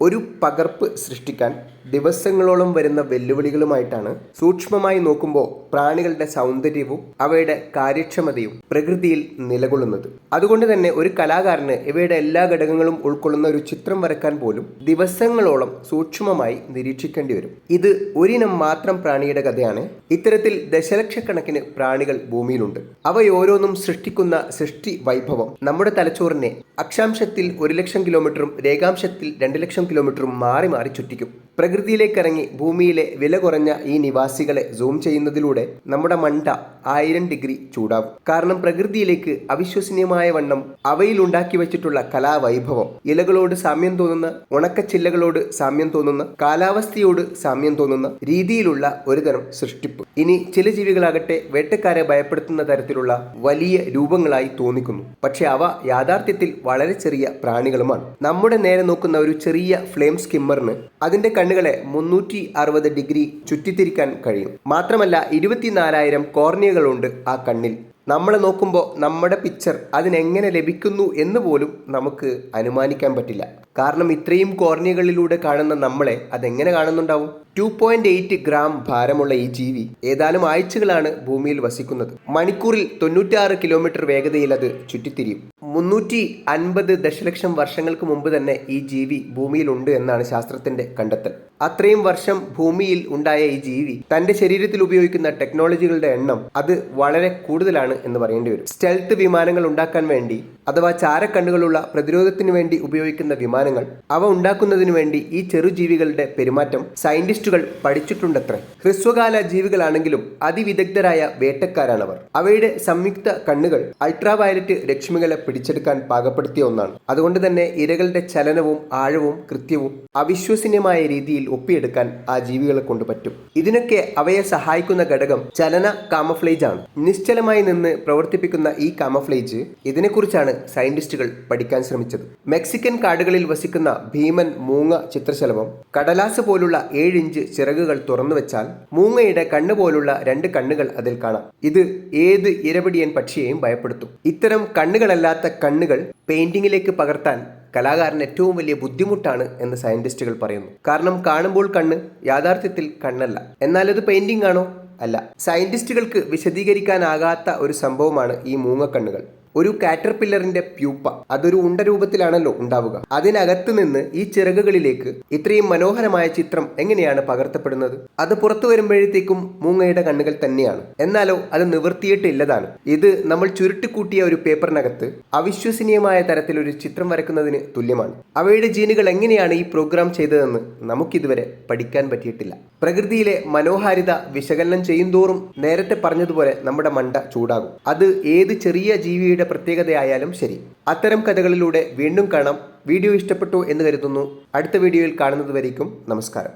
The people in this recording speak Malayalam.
ഒരു പകർപ്പ് സൃഷ്ടിക്കാൻ ദിവസങ്ങളോളം വരുന്ന വെല്ലുവിളികളുമായിട്ടാണ് സൂക്ഷ്മമായി നോക്കുമ്പോൾ പ്രാണികളുടെ സൗന്ദര്യവും അവയുടെ കാര്യക്ഷമതയും പ്രകൃതിയിൽ നിലകൊള്ളുന്നത്. അതുകൊണ്ട് തന്നെ ഒരു കലാകാരന് ഇവയുടെ എല്ലാ ഘടകങ്ങളും ഉൾക്കൊള്ളുന്ന ഒരു ചിത്രം വരക്കാൻ പോലും ദിവസങ്ങളോളം സൂക്ഷ്മമായി നിരീക്ഷിക്കേണ്ടി വരും. ഇത് ഒരിനം മാത്രം പ്രാണിയുടെ കഥയാണ്. ഇത്തരത്തിൽ ദശലക്ഷക്കണക്കിന് പ്രാണികൾ ഭൂമിയിലുണ്ട്. അവയോരോന്നും സൃഷ്ടിക്കുന്ന സൃഷ്ടി വൈഭവം നമ്മുടെ തലച്ചോറിനെ അക്ഷാംശത്തിൽ ഒരു ലക്ഷം കിലോമീറ്ററും രേഖാംശത്തിൽ രണ്ട് ലക്ഷം കിലോമീറ്ററും മാറി മാറി ചുറ്റിക്കും. പ്രകൃതിയിലേക്കിറങ്ങി ഭൂമിയിലെ വില കുറഞ്ഞ ഈ നിവാസികളെ സൂം ചെയ്യുന്നതിലൂടെ നമ്മുടെ മണ്ട ആയിരം ഡിഗ്രി ചൂടാവും. കാരണം പ്രകൃതിയിലേക്ക് അവിശ്വസനീയമായ വണ്ണം അവയിൽ ഉണ്ടാക്കി വെച്ചിട്ടുള്ള കലാവൈഭവം. ഇലകളോട് സാമ്യം തോന്നുന്ന ഉണക്കച്ചില്ലകളോട് സാമ്യം തോന്നുന്ന കാലാവസ്ഥയോട് സാമ്യം തോന്നുന്ന രീതിയിലുള്ള ഒരുതരം സൃഷ്ടിപ്പ്. ഇനി ചില ജീവികളാകട്ടെ വേട്ടക്കാരെ ഭയപ്പെടുത്തുന്ന തരത്തിലുള്ള വലിയ രൂപങ്ങളായി തോന്നിക്കുന്നു. പക്ഷെ അവ യാഥാർത്ഥ്യത്തിൽ വളരെ ചെറിയ പ്രാണികളുമാണ്. നമ്മുടെ നേരെ നോക്കുന്ന ഒരു ചെറിയ ഫ്ലെയിം സ്കിമ്മറിന് അതിന്റെ കണ്ണുകളെ മുന്നൂറ്റി അറുപത് ഡിഗ്രി ചുറ്റിത്തിരിക്കാൻ കഴിയും. മാത്രമല്ല ഇരുപത്തിനാലായിരം കോർണിയകളുണ്ട് ആ കണ്ണിൽ. നമ്മളെ നോക്കുമ്പോൾ നമ്മുടെ പിക്ചർ അതിനെങ്ങനെ ലഭിക്കുന്നു എന്ന് പോലും നമുക്ക് അനുമാനിക്കാൻ പറ്റില്ല. കാരണം ഇത്രയും കോർണിയകളിലൂടെ കാണുന്ന നമ്മളെ അതെങ്ങനെ കാണുന്നുണ്ടാവും? ടു പോയിന്റ് എയ്റ്റ് ഗ്രാം ഭാരമുള്ള ഈ ജീവി ഏതാനും ആഴ്ചകളാണ് ഭൂമിയിൽ വസിക്കുന്നത്. മണിക്കൂറിൽ തൊണ്ണൂറ്റാറ് കിലോമീറ്റർ വേഗതയിൽ അത് ചുറ്റിത്തിരിയും. മുന്നൂറ്റി അൻപത് ദശലക്ഷം വർഷങ്ങൾക്ക് മുമ്പ് തന്നെ ഈ ജീവി ഭൂമിയിലുണ്ട് എന്നാണ് ശാസ്ത്രത്തിന്റെ കണ്ടെത്തൽ. അത്രയും വർഷം ഭൂമിയിൽ ഉണ്ടായ ഈ ജീവി തന്റെ ശരീരത്തിൽ ഉപയോഗിക്കുന്ന ടെക്നോളജികളുടെ എണ്ണം അത് വളരെ കൂടുതലാണ് എന്ന് പറയേണ്ടി വരും. സ്റ്റെൽത്ത് വിമാനങ്ങൾ ഉണ്ടാക്കാൻ വേണ്ടി അഥവാ ചാരക്കണ്ണുകളുള്ള പ്രതിരോധത്തിന് വേണ്ടി ഉപയോഗിക്കുന്ന വിമാനങ്ങൾ അവ ഉണ്ടാക്കുന്നതിന് വേണ്ടി ഈ ചെറുജീവികളുടെ പെരുമാറ്റം സയന്റിസ്റ്റുകൾ പഠിച്ചിട്ടുണ്ടത്രേ. ഹ്രസ്വകാല ജീവികളാണെങ്കിലും അതിവിദഗ്ധരായ വേട്ടക്കാരാണവർ. അവയുടെ സംയുക്ത കണ്ണുകൾ അൾട്രാവയലറ്റ് രശ്മികളെ പിടിച്ചെടുക്കാൻ പാകപ്പെടുത്തിയ ഒന്നാണ്. അതുകൊണ്ട് തന്നെ ഇരകളുടെ ചലനവും ആഴവും കൃത്യവും അവിശ്വസനീയമായ രീതിയിൽ ഒപ്പിയെടുക്കാൻ ആ ജീവികളെ കൊണ്ട് പറ്റും. ഇതിനൊക്കെ അവയെ സഹായിക്കുന്ന ഘടകം ചലന കാമഫ്ലേജ് ആണ് നിശ്ചലമായി നിന്ന് പ്രവർത്തിപ്പിക്കുന്ന ഈ കാമഫ്ലേജ് ഇതിനെക്കുറിച്ചാണ് സയന്റിസ്റ്റുകൾ പഠിക്കാൻ ശ്രമിച്ചത്. മെക്സിക്കൻ കാടുകളിൽ വസിക്കുന്ന ഭീമൻ മൂങ്ങ ചിത്രശലഭം കടലാസ് പോലുള്ള ഏഴ് ഇഞ്ച് ചിറകുകൾ തുറന്നു വെച്ചാൽ മൂങ്ങയുടെ കണ്ണ് പോലുള്ള രണ്ട് കണ്ണുകൾ അതിൽ കാണാം. ഇത് ഏത് ഇരപിടിയൻ പക്ഷിയെയും ഭയപ്പെടുത്തും. ഇത്തരം കണ്ണുകളല്ലാത്ത കണ്ണുകൾ പെയിന്റിങ്ങിലേക്ക് പകർത്താൻ കലാകാരന് ഏറ്റവും വലിയ ബുദ്ധിമുട്ടാണ് എന്ന് സയന്റിസ്റ്റുകൾ പറയുന്നു. കാരണം കാണുമ്പോൾ കണ്ണ് യാഥാർത്ഥ്യത്തിൽ കണ്ണല്ല. എന്നാൽ അത് പെയിന്റിംഗ് ആണോ? അല്ല. സയന്റിസ്റ്റുകൾക്ക് വിശദീകരിക്കാനാകാത്ത ഒരു സംഭവമാണ് ഈ മൂങ്ങക്കണ്ണുകൾ. ഒരു കാറ്റർപില്ലറിന്റെ പ്യൂപ്പ. അതൊരു ഉണ്ട രൂപത്തിലാണല്ലോ ഉണ്ടാവുക. അതിനകത്ത് നിന്ന് ഈ ചിറകുകളിലേക്ക് ഇത്രയും മനോഹരമായ ചിത്രം എങ്ങനെയാണ് പകർത്തപ്പെടുന്നത്? അത് പുറത്തു വരുമ്പോഴത്തേക്കും മൂങ്ങയുടെ കണ്ണുകൾ തന്നെയാണ്. എന്നാലോ അത് നിവർത്തിയിട്ടില്ലതാണ് ഇത് നമ്മൾ ചുരുട്ടിക്കൂട്ടിയ ഒരു പേപ്പറിനകത്ത് അവിശ്വസനീയമായ തരത്തിൽ ഒരു ചിത്രം വരക്കുന്നതിന് തുല്യമാണ്. അവയുടെ ജീനുകൾ എങ്ങനെയാണ് ഈ പ്രോഗ്രാം ചെയ്തതെന്ന് നമുക്കിതുവരെ പഠിക്കാൻ പറ്റിയിട്ടില്ല. പ്രകൃതിയിലെ മനോഹാരിത വിശകലനം ചെയ്യുന്തോറും നേരത്തെ പറഞ്ഞതുപോലെ നമ്മുടെ മണ്ട ചൂടാകും. അത് ഏത് ചെറിയ ജീവിയുടെ പ്രത്യേകതയായാലും ശരി. അത്തരം കഥകളിലൂടെ വീണ്ടും കാണാം. വീഡിയോ ഇഷ്ടപ്പെട്ടു എന്ന് കരുതുന്നു. അടുത്ത വീഡിയോയിൽ കാണുന്നത് വരേക്കും നമസ്കാരം.